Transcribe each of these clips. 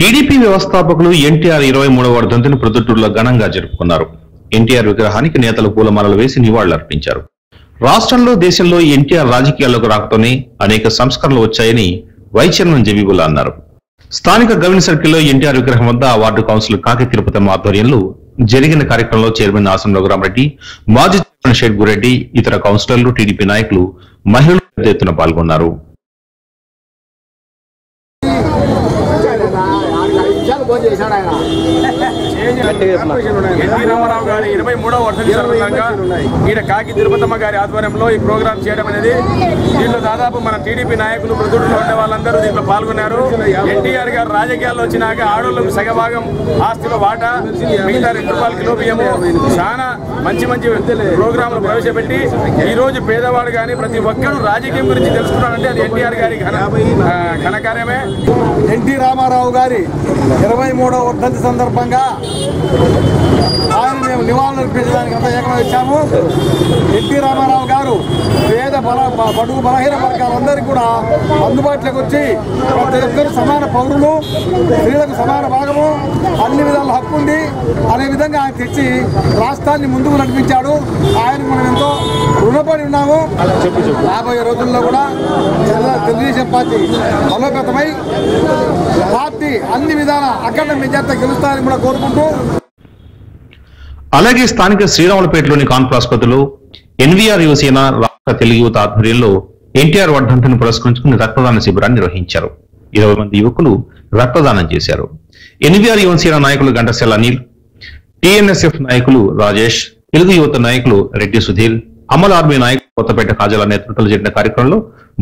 TDP వ్యవస్థాపకులు ఎన్టీఆర్ ఇరవై మూడవ వర్ధంతిని ప్రొద్దుటూరులో ఘనంగా జరుపుకున్నారు. ఎన్టీఆర్ విగ్రహానికి నేతలు పూలమాలలు వేసి నివాళులర్పించారు. రాష్ట్రంలో దేశంలో ఎన్టీఆర్ రాజకీయాల్లోకి రాకతోనే అనేక సంస్కరణలు వచ్చాయని వైస్ చైర్మన్ జబీబుల్లా అన్నారు. స్థానిక గవర్నర్ సర్కిల్లో ఎన్టీఆర్ విగ్రహం వద్ద వార్డు కౌన్సిలర్ కాకి తిరుపతమ్మ ఆధ్వర్యంలో జరిగిన కార్యక్రమంలో చైర్మన్ ఆసం రఘురామరెడ్డి మాజీ చైర్మన్ షేక్ గురెడ్డి ఇతర కౌన్సిలర్లు టీడీపీ నాయకులు మహిళలు పెద్ద ఎత్తున పాల్గొన్నారు. ఎన్టీ రామారావు గారి ఇరవై మూడవ వర్షం ఈయన కాకి తిరుపతమ్మ గారి ఆధ్వర్యంలో ఈ ప్రోగ్రాం చేయడం అనేది దీంట్లో దాదాపు మన టీడీపీ నాయకులు మృదుడులో ఉండే వాళ్ళందరూ దీంట్లో పాల్గొన్నారు. ఎన్టీఆర్ గారు రాజకీయాల్లో వచ్చినాక ఆడోళ్ళకు సగభాగం ఆస్తిలో వాటా మిగతా రెండు రూపాయల కిలో బియ్యము చాలా మంచి మంచి ప్రోగ్రాంలు ప్రవేశపెట్టి ఈ రోజు పేదవాడు కానీ ప్రతి ఒక్కరూ రాజకీయం గురించి తెలుసుకున్నారంటే అది ఎన్టీఆర్ గారి ఘనకార్యమే ఎన్టీ రామారావు గారి ఇరవై మూడవ వర్ధంతి సందర్భంగా ఆయన మేము నివాళులు అర్పించడానికి అంతా ఏకమై వచ్చాము. ఎన్టీ రామారావు గారు బల బడుగు బలహీన వర్గాలందరికీ కూడా అందుబాటులోకి వచ్చి ప్రతి ఒక్కరు సమాన పౌరులు స్త్రీలకు సమాన భాగము అన్ని విధాల హక్కు ఉంది. అనే విధంగా ఆయన తెచ్చి రాష్ట్రాన్ని ముందుకు నడిపించాడు. ఆయనకు మనం ఎంతో రుణపడి ఉన్నాము. రాబోయే రోజుల్లో కూడా తెలుగుదేశం పార్టీ బలోపేతమై పార్టీ అన్ని విధాల అఖండ మెజార్టీ గెలుస్తారని కూడా కోరుకుంటూ అలాగే స్థానిక శ్రీరాములపేటలోని కాన్పూర్ ఆసుపత్రిలో ఎన్వీఆర్ యువసేన రాష్ట్ర తెలుగు యువత ఆధ్వర్యంలో ఎన్టీఆర్ వర్ధంతిని పురస్కరించుకుని రక్తదాన శిబిరాన్ని నిర్వహించారు. ఇరవై మంది యువకులు రక్తదానం చేశారు. ఎన్వీఆర్ యువసేన నాయకులు ఘంటసాల అనిల్ టిఎన్ఎస్ఎఫ్ నాయకులు రాజేష్ తెలుగు యువత నాయకులు రెడ్డి సుధీర్ అమల్ ఆర్మీ నాయకులు కొత్తపేట కాజల నేతృత్వంలో జరిగిన కార్యక్రమంలో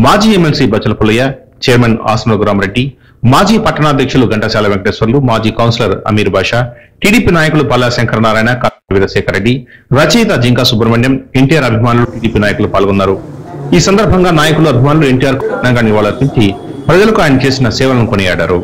మాజీ ఎమ్మెల్సీ బచ్చల పుల్లయ్య చైర్మన్ ఆసన రఘురామరెడ్డి మాజీ పట్టణాధ్యక్షులు ఘంటసాల వెంకటేశ్వర్లు మాజీ కౌన్సిలర్ అమీర్ బాషా టీడీపీ నాయకులు పల్లా శంకరనారాయణ వీరశేఖర్ రెడ్డి రచయిత జింకా సుబ్రహ్మణ్యం ఎన్టీఆర్ అభిమానులు టీడీపీ నాయకులు పాల్గొన్నారు. ఈ సందర్భంగా నాయకులు అభిమానులు ఎన్టీఆర్ ఘనంగా నివాళులర్పించి ప్రజలకు ఆయన చేసిన సేవలను కొనియాడారు.